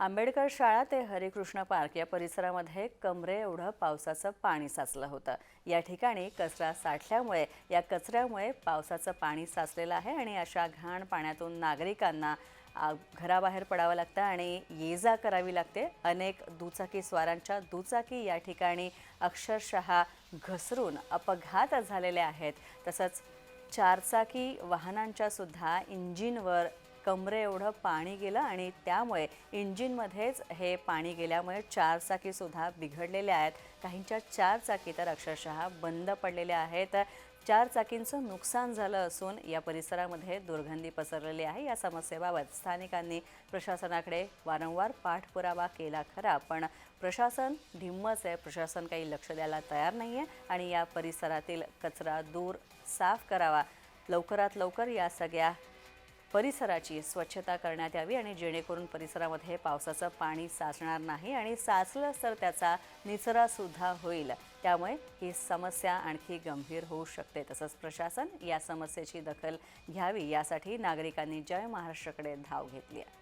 आंबेडकर शाळा ते हरिकृष्ण पार्क या परिसरामध्ये कमरे एवढं पावसाचं पाणी साचलं होतं. या ठिकाणी कचरा साठल्यामुळे या कचऱ्यामुळे पावसाचं पाणी साचलेलं आहे आणि अशा घाण पाण्यातून नागरिकांना घराबाहेर पडावं लागतं आणि ये जा करावी लागते. अनेक दुचाकी स्वारांच्या दुचाकी या ठिकाणी अक्षरशः घसरून अपघात झालेले आहेत. तसंच चारचाकी वाहनांच्यासुद्धा इंजिनवर कमरे एवढं पाणी गेलं आणि त्यामुळे इंजिनमध्येच हे पाणी गेल्यामुळे चारचाकीसुद्धा बिघडलेल्या आहेत. काहींच्या चारचाकी तर अक्षरशः बंद पडलेल्या आहेत. चारचाकींचं नुकसान झालं असून या परिसरामध्ये दुर्गंधी पसरलेली आहे. या समस्येबाबत स्थानिकांनी प्रशासनाकडे वारंवार पाठपुरावा केला खरा पण प्रशासन ढिम्मच आहे. प्रशासन काही लक्ष द्यायला तयार नाही आहे आणि या परिसरातील कचरा दूर साफ करावा. लवकरात लवकर या सगळ्या परिसराची स्वच्छता करण्यात यावी आणि जेणेकरून परिसरामध्ये पावसाचं पाणी साचणार नाही आणि साचलं तर त्याचा निचरासुद्धा होईल. त्यामुळे ही समस्या आणखी गंभीर होऊ शकते. तसंच प्रशासन या समस्येची दखल घ्यावी यासाठी नागरिकांनी जय महाराष्ट्राकडे धाव घेतली आहे.